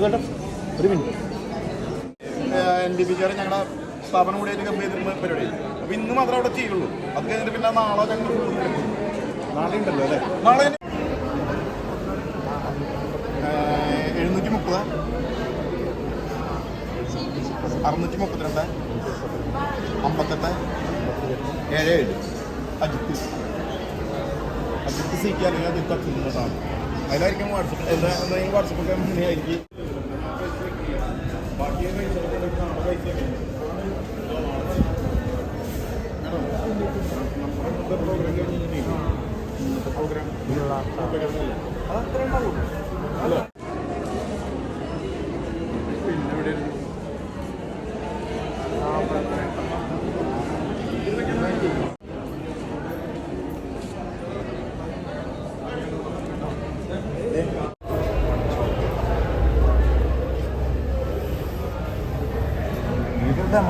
വിനോദേട്ടൻ ഒരു minute. N D P സ്ഥാപനം ഞങ്ങളുടെ സ്ഥാപനം കൂടിയായിട്ട് കമ്പനി പരിപാടി. അപ്പോൾ ഇന്ന് മാത്രമേ അവിടെ ചെയ്യുള്ളൂ. അത് കഴിഞ്ഞിട്ട് പിന്നെ നാളെ ഞങ്ങൾ നാളെ ഉണ്ടല്ലോ അല്ലേ? നാളെ എഴുന്നൂറ്റി മുപ്പത് അറുന്നൂറ്റി മുപ്പത്തിരണ്ട് അമ്പത്തെട്ട്. ഏഴ് ഏഴ്. അജിത്ത്. അജിത്ത് സീറ്റ് അല്ലെങ്കിൽ അജിത്ത് അച്ഛൻ അതിലായിരിക്കും വാട്സപ്പ്. എന്താ വാട്സപ്പൊക്കെ മുന്നേ ആയിരിക്കും. പ്രോഗ്രാം ഇന്നത്തെ പ്രോഗ്രാം അതത്ര ഉണ്ടാവും അല്ല? പിന്നെ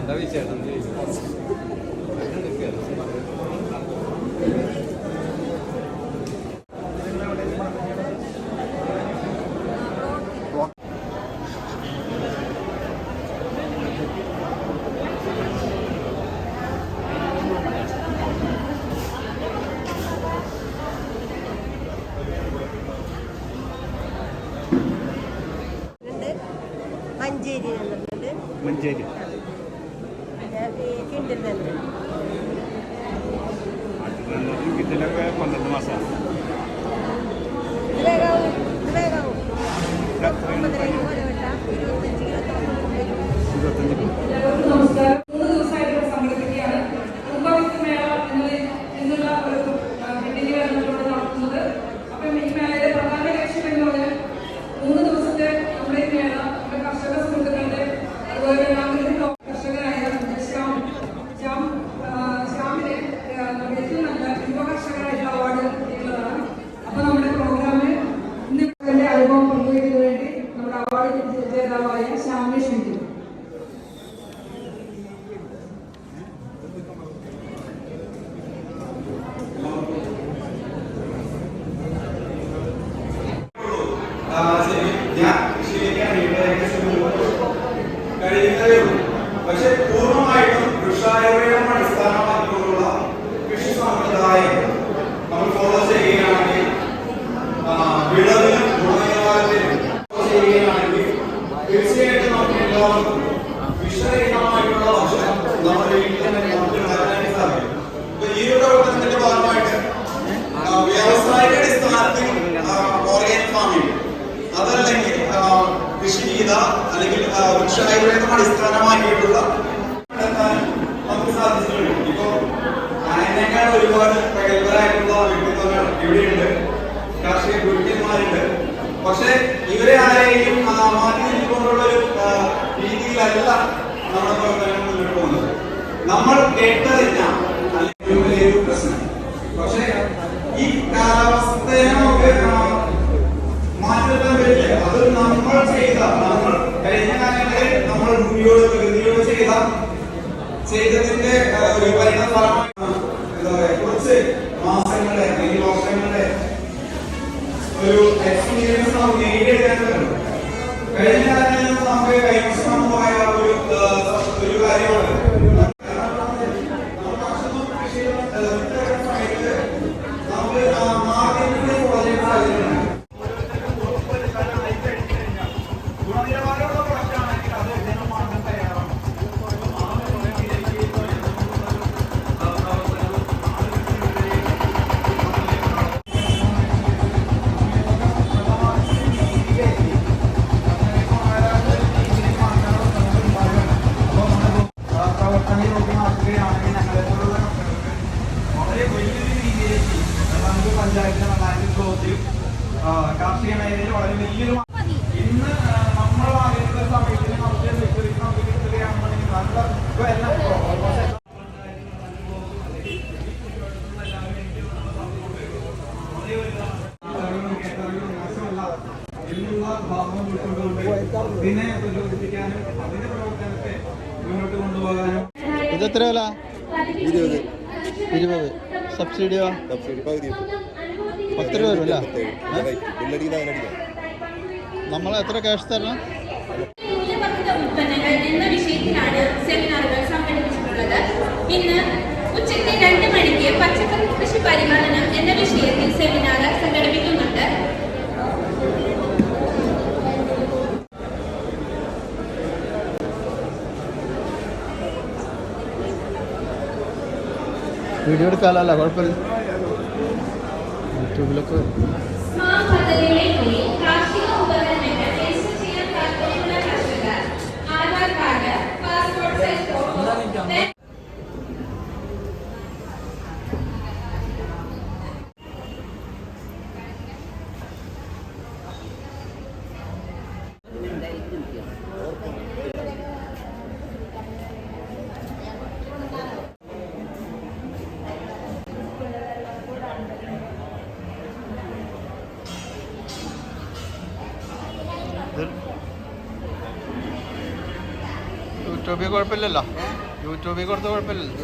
എന്താ വിശേഷം? മഞ്ചേരി മഞ്ചേരി. ഈ കിണ്ടുന്നുണ്ട് ഇതിലൊക്കെ പന്ത്രണ്ട് മാസം. ഇരുപത്തഞ്ച് ഇരുപത്തൊമ്പത് ഇരുപത്തഞ്ച് നമസ്കാരം മൂന്ന് ദിവസമായിട്ട് ഇവിടെ സംഘടിപ്പിക്കുകയാണ് കുംഭവിത്ത് മേള എന്ന എന്നുള്ള ഒരു വെഡിങ്ങാണ് ഇവിടെ നടത്തുന്നത് അപ്പം ഈ മേളയുടെ പ്രധാന ലക്ഷ്യം എന്ന് പറഞ്ഞാൽ മൂന്ന് ദിവസത്തെ നമ്മുടെ ഈ മേള നമ്മുടെ കർഷക സുഹൃത്തുക്കളുടെ അതുപോലെ നാഗരിക കർഷകരായ ശ്യാം ശ്യാം ആ, ശ്യാമിന് ആ, നമ്മുടെ ഏറ്റവും നല്ല യുവ കർഷകരായിട്ടുള്ള അവാർഡ് കിട്ടിയിട്ടുള്ളതാണ് അപ്പോൾ നമ്മുടെ പ്രോഗ്രാമിൽ ഇന്ന് എന്റെ അനുഭവം പങ്കുവയ്ക്കുന്നതിന് വേണ്ടി നമ്മുടെ അവാർഡ് ജേതാവായ ശ്യാമിനെ ക്ഷണിക്കുന്നു ആ, ശരി. ഞാൻ കൃഷിയിലേക്ക് ഏകദേശം കഴിയുന്നതേ ഉള്ളൂ പക്ഷെ പൂർണമായിട്ടും വൃക്ഷായുർവേദം അടിസ്ഥാനമാക്കിക്കൊണ്ടുള്ള കൃഷി സമ്പ്രദായം നമ്മൾ ഫോളോ ചെയ്യുകയാണെങ്കിൽ ആ, വിളവിനും ഗുണനിലവാരത്തിനും follow ചെയ്യുകയാണെങ്കിൽ തീർച്ചയായിട്ടും നമുക്ക് എല്ലാവർക്കും വിഷരഹിതമായിട്ടുള്ള ഭക്ഷണം നമ്മുടെ വീട്ടിൽ തന്നെ നമുക്ക് ഉണ്ടാക്കാനായിട്ട് സാധിക്കും അപ്പൊ ഈ ഒരു പ്രവർത്തനത്തിന്റെ ഭാഗമായിട്ട് ആ, വ്യാവസായിക അടിസ്ഥാനത്തിൽ ഓർഗാനിക് ഫാമിംഗ് അതല്ലെങ്കിൽ ആ, കൃഷിരീത അല്ലെങ്കിൽ ആ, വൃക്ഷായുർവേദം അടിസ്ഥാനമാക്കിയിട്ടുള്ള കണ്ടെത്താൻ നമുക്ക് സാധിച്ചിട്ടുണ്ട് ഇപ്പോ അതിനേക്കാൾ ഒരുപാട് പ്രഗത്ഭരായിട്ടുള്ള വ്യക്തിത്വങ്ങൾ ഇവിടെയുണ്ട് കാർഷിക ഗുരുക്കന്മാരുണ്ട് പക്ഷെ ഇവരെ ആരെയും ആ, മാറ്റി നിർത്തിക്കൊണ്ടുള്ള ഒരു ആ, രീതിയിലല്ല നമ്മുടെ പ്രവർത്തനങ്ങൾ മുന്നോട്ട് പോകുന്നത് നമ്മൾ അല്ലെങ്കിൽ വലിയൊരു പ്രശ്നം. പക്ഷേ ഈ കാലാവസ്ഥയെ മാറ്റിയെടുക്കാൻ പറ്റില്ല അത് നമ്മൾ ചെയ്ത നമ്മൾ. കഴിഞ്ഞ കാലങ്ങളിൽ നമ്മൾ ഭൂമിയോട് പ്രകൃതിയോട് ചെയ്ത ചെയ്തതിന്റെ ഒരു പരിണത ഫലമായിട്ടാണ് എന്താ പറയാ കുറച്ച് മാസങ്ങളുടെ അല്ലെങ്കിൽ വർഷങ്ങളുടെ ഒരു എക്സ്പീരിയൻസ് നമുക്ക് നേടിയെടുക്കാനുണ്ട് കഴിഞ്ഞ കാലങ്ങളിൽ നമുക്ക് കൈവശമായ ഒരു ഒരു കാര്യമാണ് അതിനെ അതിന്റെ പ്രവർത്തനത്തെ മുന്നോട്ട് കൊണ്ടുപോകാനും. ഇത് എത്ര വില? ഇരുപത്. ഇരുപത്. സബ്സിഡിയോ പത്ത് രൂപ വരും നമ്മൾ എത്ര ക്യാഷ് തരണം? എന്ന ഇന്ന് ഉച്ചയ്ക്ക് രണ്ട് മണിക്ക് പച്ചക്കറി കൃഷി പരിപാലനം എന്ന വിഷയത്തിൽ സെമിനാർ സംഘടിപ്പിക്കുന്നുണ്ട്. വീഡിയോ എടുക്കാമല്ലോ കുഴപ്പമില്ല. യൂട്യൂബിലൊക്കെ യൂട്യൂബിൽ കുഴപ്പമില്ലല്ലോ. യൂട്യൂബിൽ കൊടുത്ത കുഴപ്പമില്ലല്ലോ.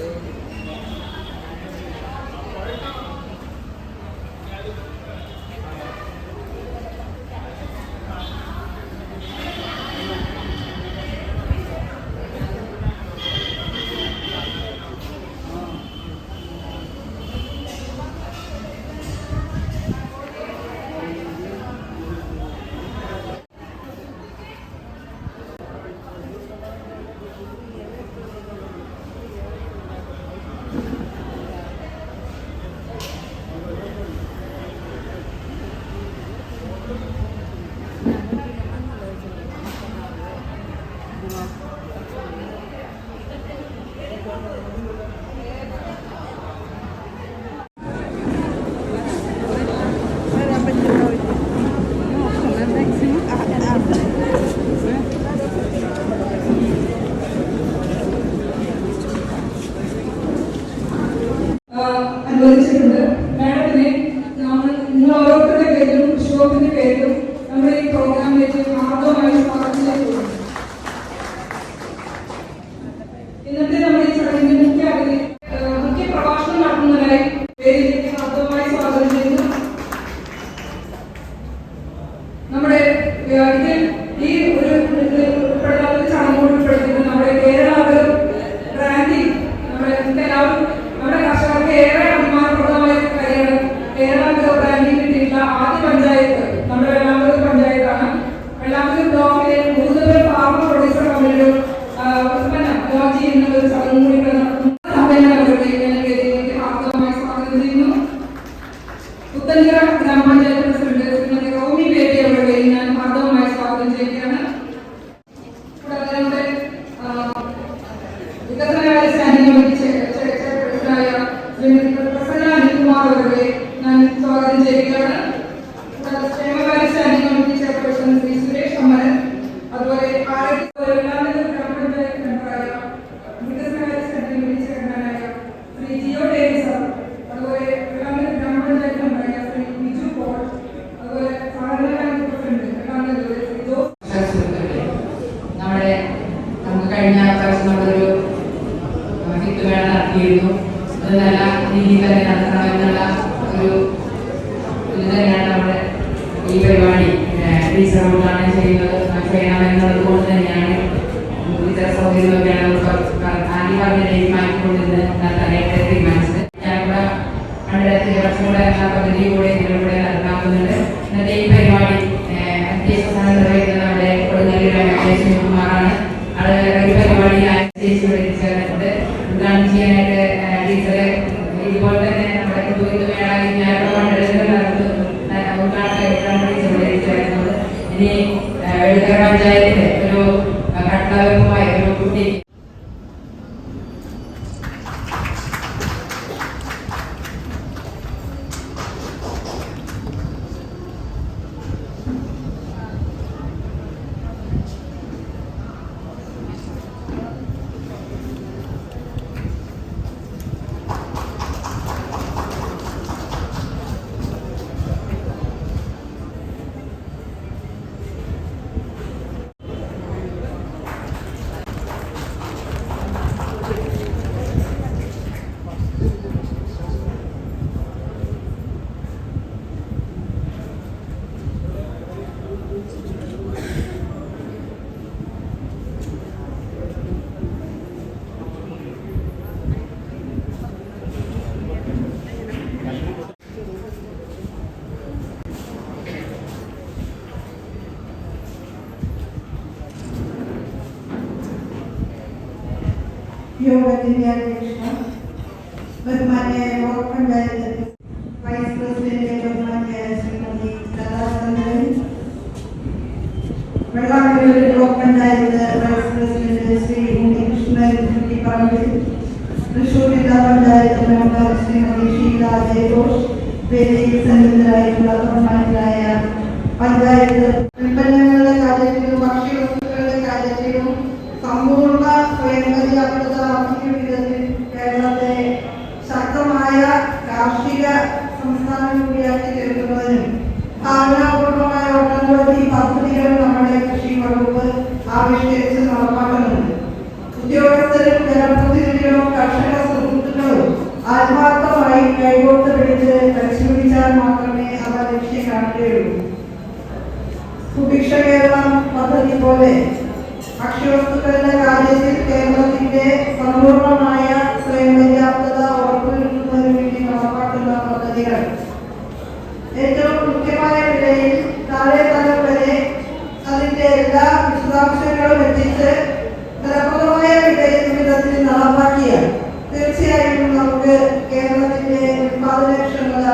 വീഡിയോ അത് നല്ല രീതിയിൽ തന്നെ നടത്തണമെന്നുള്ള ഒരു ഇത് തന്നെയാണ് നമ്മുടെ ഈ പരിപാടി. ടീച്ചർ കൊണ്ടാണ് ചെയ്യുന്നത്. ചെയ്യണമെന്നുള്ളത് കൊണ്ട് തന്നെയാണ് ടീച്ചർ സൗകര്യമൊക്കെയാണ് ആദ്യം പറഞ്ഞ ഡേറ്റ് മാറ്റിക്കൊണ്ടിരുന്നത് തലയിട്ട് തീരുമാനിച്ചത്. ഞാൻ കൂടെ പണ്ടിടത്ത് ദിവസം കൂടെ എല്ലാ പദ്ധതിയും കൂടെ ഇതിലൂടെ നടത്താവുന്നുണ്ട്. ഈ പരിപാടി അത്യാവശ്യം നമ്മുടെ കൊടുങ്ങല്ലൂരാണ് അത്യാവശ്യം ഇത് വേണമെങ്കിൽ ഞാൻ പണ്ടെടുക്കുന്ന കാലത്ത് ഉദ്ഘാടനം എഴുതാൻ വേണ്ടി സംസാരിച്ചായിരുന്നത് ഇനി വെളുത്തറ പഞ്ചായത്തിലെ ഒരു കട്ടവരുമായി യോഗത്തിന്റെ അധ്യക്ഷ ബഹുമാന്യ ബ്ലോക്ക് പഞ്ചായത്ത് വൈസ് പ്രസിഡന്റ് ബഹുമാന്യ Shrimati Kalachandran Vellangallur block panchayat vice president Shri Unnikrishnan Kuttipparambil Thrissur ജില്ലാ പഞ്ചായത്ത് മെമ്പർ ശ്രീമതി ഷീല ജയഘോഷ് വേദിയിൽ സന്നിധരായിട്ടുള്ള ബഹുമാനായ പഞ്ചായത്ത് ജനപ്രതിനിധികളും കർഷക സുഹൃത്തുക്കളും ആത്മാർത്ഥമായി കൈകോട്ട് പിടിച്ച് പരിശീലിച്ചാൽ മാത്രമേ അവ ലക്ഷ്യം കാണുകയുള്ളൂ. സുഭിക്ഷ കേരളം പദ്ധതി പോലെ ഭക്ഷ്യവസ്തുക്കളുടെ കാര്യത്തിൽ കേരളത്തിന്റെ സമ്പൂർണമായ സ്വയം പര്യാപ്തത ഉറപ്പുവരുത്തുന്നതിന് വേണ്ടി നടപ്പാക്കുന്ന പദ്ധതികൾ. ഏറ്റവും കൃത്യമായ വിലയിൽ താഴെ തലം വരെ അതിന്റെ എല്ലാ വിശദാംശങ്ങളും എത്തിച്ച് വിധത്തിൽ നടപ്പാക്കിയാൽ തീർച്ചയായും നമുക്ക് കേരളത്തിന്റെ ഉത്പാദനക്ഷമത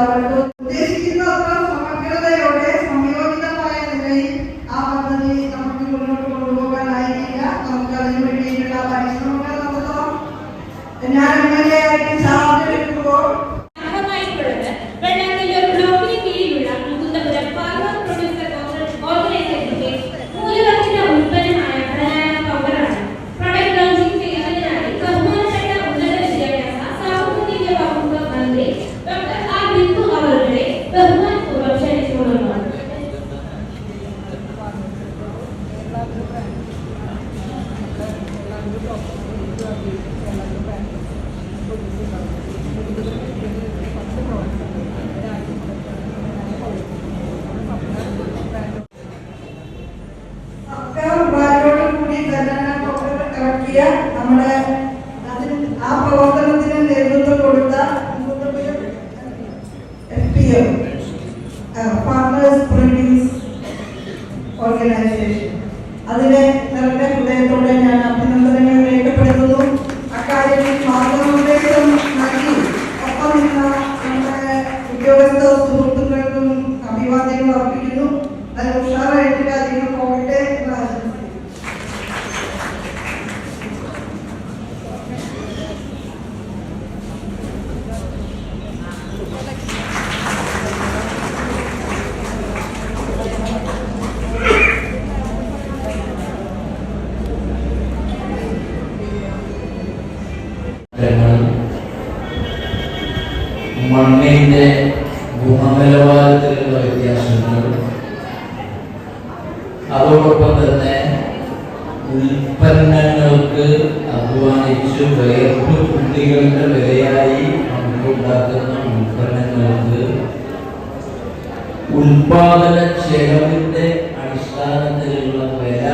ഉൽപാദന ക്ഷേമത്തിന്റെ അടിസ്ഥാനത്തിലുള്ള വില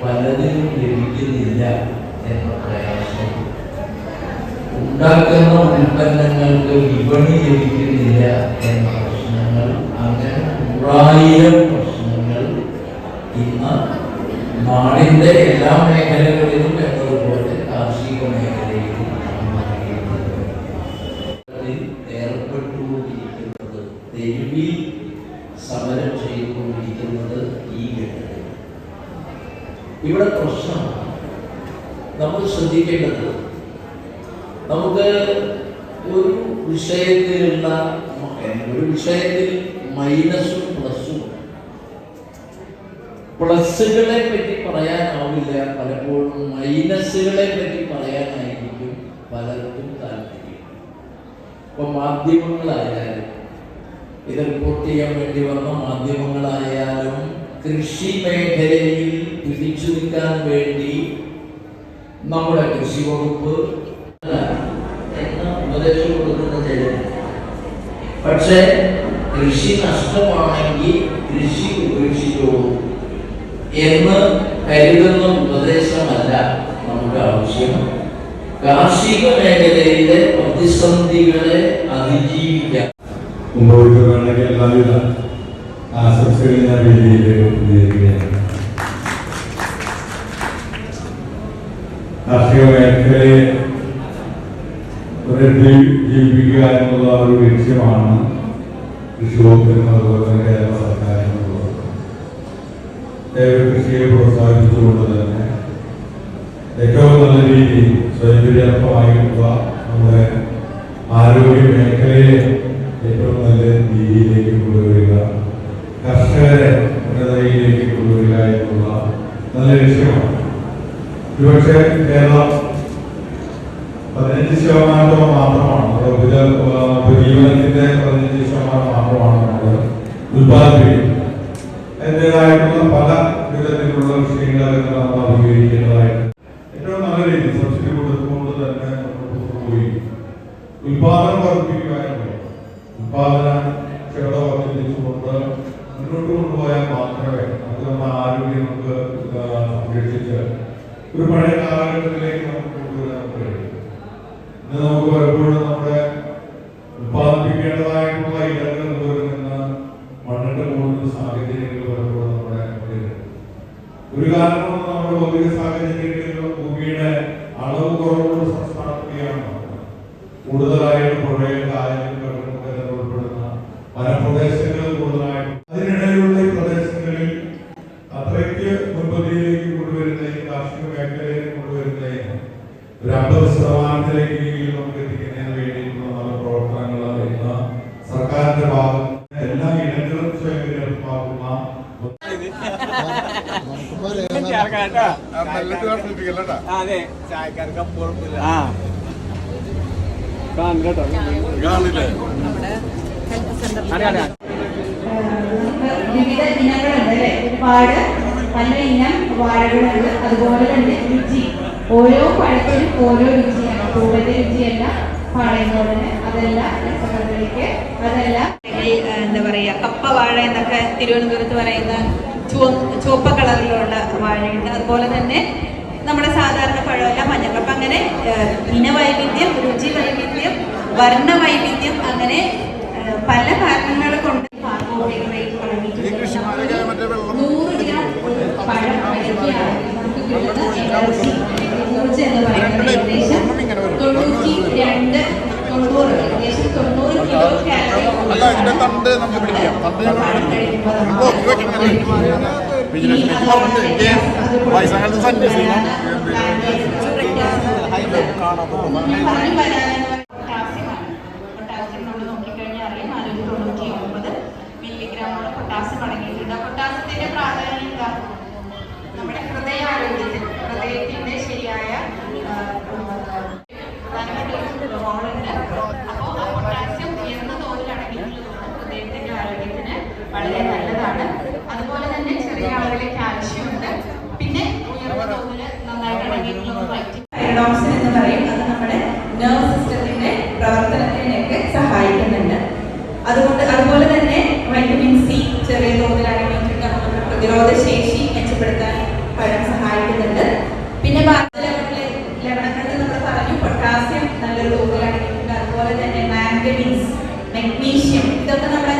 പലതിനും ലഭിക്കുന്നില്ല എന്ന പ്രയാസം. ഉണ്ടാക്കുന്ന ഉൽപ്പന്നങ്ങൾക്ക് വിപണി ലഭിക്കുന്നില്ല എന്ന പ്രശ്നങ്ങൾ അങ്ങനെ നൂറായിരം പ്രശ്നങ്ങൾ ഇന്ന് നാടിന്റെ എല്ലാ മേഖലകളിലും നമ്മൾ ശ്രദ്ധിക്കേണ്ടത് നമുക്ക് ഒരു വിഷയത്തിലുള്ള ഒരു വിഷയത്തിൽ മൈനസും പ്ലസും. പ്ലസ്സുകളെ പറ്റി പറയാനാവില്ല. പലപ്പോഴും മൈനസുകളെ പറ്റി പറയാനായിരിക്കും പലർക്കും താല്പര്യം. ഇപ്പൊ മാധ്യമങ്ങളായാലും ഇത് റിപ്പോർട്ട് ചെയ്യാൻ വേണ്ടി വന്ന മാധ്യമങ്ങളായാലും കൃഷി മേഖലയിൽ പിടിച്ചു നിൽക്കാൻ വേണ്ടി നമ്മുടെ കൃഷി വകുപ്പ് ഉപദേശം കൊടുക്കുന്ന ചിലർ പക്ഷേ കൃഷി നഷ്ടമാണെങ്കിൽ കൃഷി ഉപേക്ഷിച്ചോളൂ എന്ന് കരുതുന്ന ഉപദേശമല്ല നമ്മുടെ ആവശ്യം. കാർഷിക മേഖലയിലെ പ്രതിസന്ധികളെ അതിജീവിക്കാം. എല്ലാവിധ ആശംസകൾ ഞാൻ വേദിയിലേക്ക് ഉപയോഗിക്കുകയാണ് കാർഷിക മേഖലയെ ജീവിപ്പിക്കുക എന്നുള്ള ഒരു ലക്ഷ്യമാണ് കൃഷി വകുപ്പിനും അതുപോലെ തന്നെ കേരള സർക്കാരിനുള്ളത് കൃഷിയെ പ്രോത്സാഹിപ്പിച്ചുകൊണ്ട് തന്നെ ഏറ്റവും നല്ല രീതിയിൽ സ്വയംപര്യാപ്തമായിട്ടുള്ള നമ്മുടെ ആരോഗ്യ മേഖലയെ ഏറ്റവും നല്ല രീതിയിലേക്ക് കൊണ്ടുവരിക കർഷകരെ ഉന്നതയിലേക്ക് കൊണ്ടുവരിക എന്നുള്ള നല്ല ലക്ഷ്യമാണ്. ഒരുപക്ഷെ കേരളം പതിനഞ്ച് ശതമാനത്തോളം മാത്രമാണ് ഉപജീവനത്തിന്റെ പതിനഞ്ച് ശതമാനം മാത്രമാണ് ഉത്പാദിപ്പിക്കുന്നത് അതിന്റെതായിട്ടുള്ള പല വിധത്തിലുള്ള വിഷയങ്ങളൊക്കെ നമ്മൾ അഭിമുഖീകരിക്കേണ്ടതായിട്ട് ഏറ്റവും നല്ല രീതി സബ്സിഡി കൊടുത്തുകൊണ്ട് തന്നെ പോയി. ഉത്പാദനം വർദ്ധിപ്പിക്കുക എന്നുള്ളത്. ഉത്പാദന ക്ഷമത വർദ്ധിപ്പിച്ചുകൊണ്ട് മുന്നോട്ട് കൊണ്ടുപോയാൽ മാത്രമേ ഒരു പഴയ അതെ. ചായക്കാർക്ക് അപ്പുറപ്പില്ല വിവിധ ഇനങ്ങളുണ്ട് അല്ലേ? ഒരുപാട് പല ഇനം വാഴകളുണ്ട്. അതുപോലെ തന്നെ രുചി. ഓരോ പഴത്തിനും ഓരോ രുചിയാണ്. കൂടുതൽ രുചിയല്ല പഴങ്ങളുടെ അതല്ല അതെല്ലാം. അതല്ല എന്താ പറയുക കപ്പ വാഴ എന്നൊക്കെ തിരുവനന്തപുരത്ത് പറയുന്ന ചുവപ്പ കളറിലുള്ള വാഴയുണ്ട്. അതുപോലെ തന്നെ നമ്മുടെ സാധാരണ പഴമല്ല മഞ്ഞക്കപ്പ അങ്ങനെ ആ, ഇനവൈവിധ്യം രുചി വൈവിധ്യം വർണ വൈവിധ്യം അങ്ങനെ പല കാരണങ്ങൾ കൊണ്ട് നൂറ് ഗ്രാം പഴം നമുക്ക് എന്ന് പറയുന്നത് ഏകദേശം തൊണ്ണൂറ്റി രണ്ട് തൊണ്ണൂറ് ഏകദേശം തൊണ്ണൂറ് കിലോ കാലറി അല്ല ഇതിന്റെ തണ്ട് നമുക്ക് പിടിക്കാം. തണ്ട് ഞങ്ങൾ സന്യസിക്കണം പൊട്ടാസ്യം അടങ്ങിയിട്ടുണ്ട് പൊട്ടാസ്യത്തിന്റെ പ്രാധാന്യം നമ്മുടെ ഹൃദയാരോഗ്യത്തിന് ഹൃദയത്തിന്റെ ഇതൊക്കെ നമ്മളെ